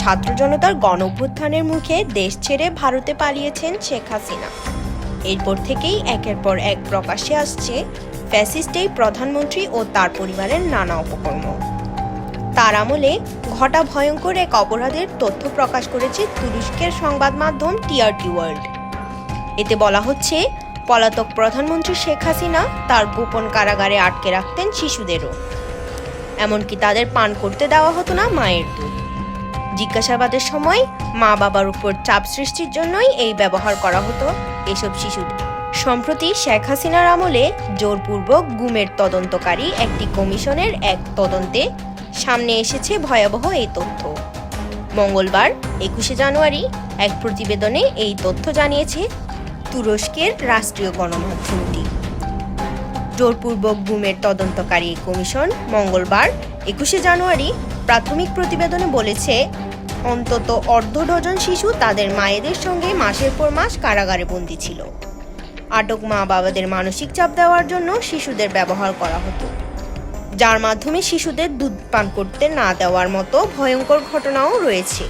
ছাত্র জনতার গণ অভ্যুত্থানের মুখে দেশ ছেড়ে ভারতে পালিয়েছেন শেখ হাসিনা। এরপর থেকেই একের পর এক প্রকাশ্যে আসছে ফ্যাসিস্ট এই প্রধানমন্ত্রী ও তার পরিবারের নানা অপকর্ম। তার আমলে ঘটা ভয়ঙ্কর এক অপরাধের তথ্য প্রকাশ করেছে তুরস্কের সংবাদ মাধ্যম টিআরটি ওয়ার্ল্ড। এতে বলা হচ্ছে, পলাতক প্রধানমন্ত্রী শেখ হাসিনা তার গোপন কারাগারে আটকে রাখতেন শিশুদেরও। এমনকি তাদের পান করতে দেওয়া হতো না মায়ের দুধ। জিজ্ঞাসাবাদের সময় মা বাবার উপর চাপ সৃষ্টির জন্যই এই ব্যবহার করা হতো এসব শিশুদের সম্প্রতি শেখ হাসিনার আমলে জোরপূর্বক গুমের তদন্তকারী একটি কমিশনের এক তদন্তে সামনে এসেছে ভয়াবহ এই তথ্য। মঙ্গলবার একুশে জানুয়ারি এক প্রতিবেদনে এই তথ্য জানিয়েছে তুরস্কের রাষ্ট্রীয় গণমাধ্যমটি। জোরপূর্বক গুমের তদন্তকারী কমিশন মঙ্গলবার একুশে জানুয়ারি প্রাথমিক প্রতিবেদনে বলেছে অন্তত অর্ধ ডজন শিশু তাদের মায়েদের সঙ্গে মাসের পর মাস কারাগারে বন্দী ছিল। আটক মা বাবাদের মানসিক চাপ দেওয়ার জন্য শিশুদের ব্যবহার করা হতো। যার মাধ্যমে শিশুদের দুধ পান করতে না দেওয়ার মতো ভয়ঙ্কর ঘটনাও রয়েছে।